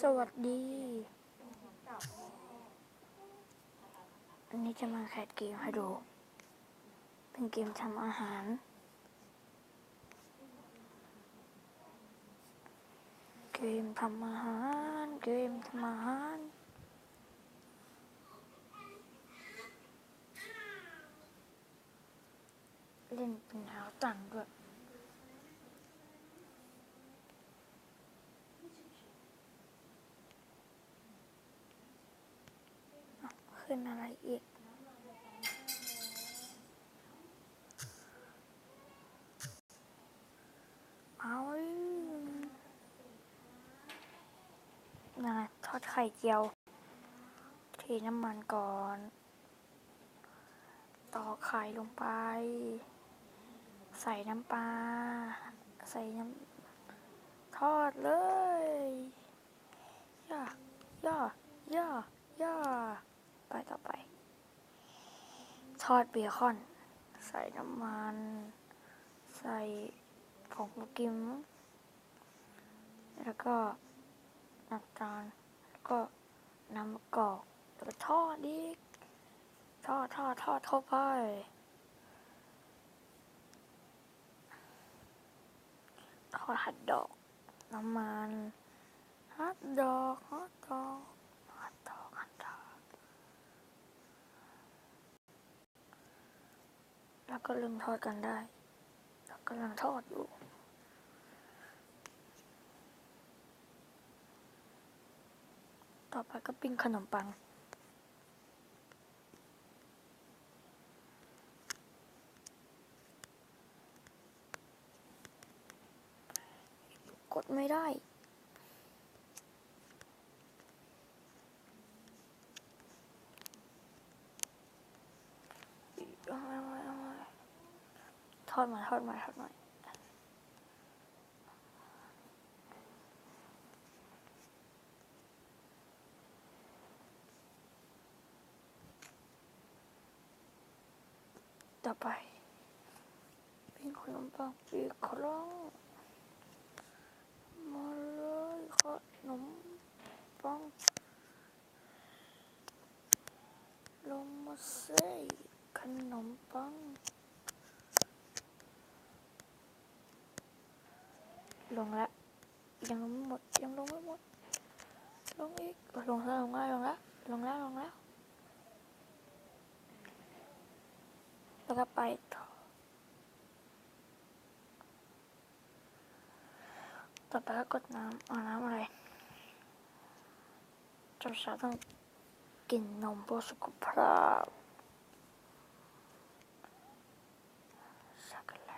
สวัสดี อันนี้จะมาแคสเกมให้ดู เป็นเกมทำอาหาร เกมทำอาหาร เกมทำอาหารเล่นเป็นหาวตังด้วย ขึ้นอะไรอีก เอาน่ะทอดไข่เจียวเทน้ำมันก่อนตอกไข่ลงไป ใส่น้ำปลา ใส่น้ำ ทอดเลย ย่า ย่า ย่า ย่า ไปต่อไป ทอดเบคอน ใส่น้ำมัน ใส่ผงกิม แล้วก็น้ำตาลแล้วก็น้ำมะกอกแล้วก็ทอดอีกทอดทอดทอดเข้าไปทอดฮัดดอก น้ำมันฮัดดอกฮัดดอกฮัดดอกฮัดดอก แล้วก็ลืมทอดกันได้แล้วกำลังทอดอยู่ต่อไปก็ปิ้งขนมปังกดไม่ได้ เอาไว้เอาไว้เอาไว้ ทอดมาทอดมาทอดมาต่อไป เป็นขนมปังปีกคล้องมาเลยขนมปังลงมาเซ่ขนมปัง ลงละยังลงไม่หมดยังลงไม่หมดลงอีกลงแล้วลงแล้วลงแล้วลงแล้วลงแล้วแล้วก็ไปต่อต่อไปก็กดน้ำเอาน้ำอะไรเจ้าสาวต้องกินนมเพื่อสุขภาพช็อกโกแล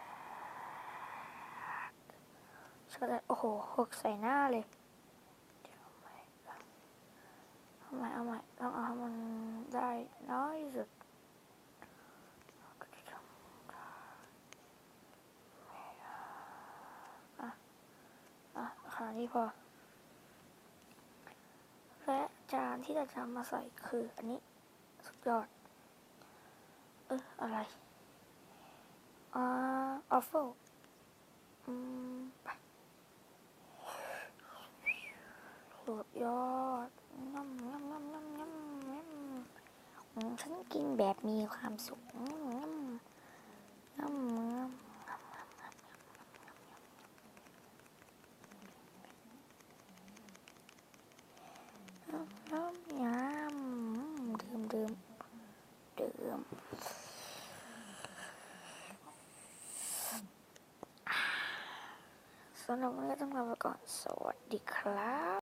ต ช็อ กโกแลตโอ้โหหกใส่หน้าเลยเดี๋ยวเอาใหม่เอาใหม่เอาใหม่ต้องเอาให้มันได้น้อยสุดอะอะขนาดนี้พอ และจานที่เราจะมาใส่คืออันนี้สุดยอด เอออะไรอ่าออฟเฟลอืมไป สุด ยอดน้ำน้ำน้ำน้ำน้ำน้ำฉันกินแบบมีความสุขน้ำน้ำน้ำน้ำน้ำน้ำดื่มดื่มดื่มสำหรับวันนี้ต้องลาไปก่อน สวัสดีครับ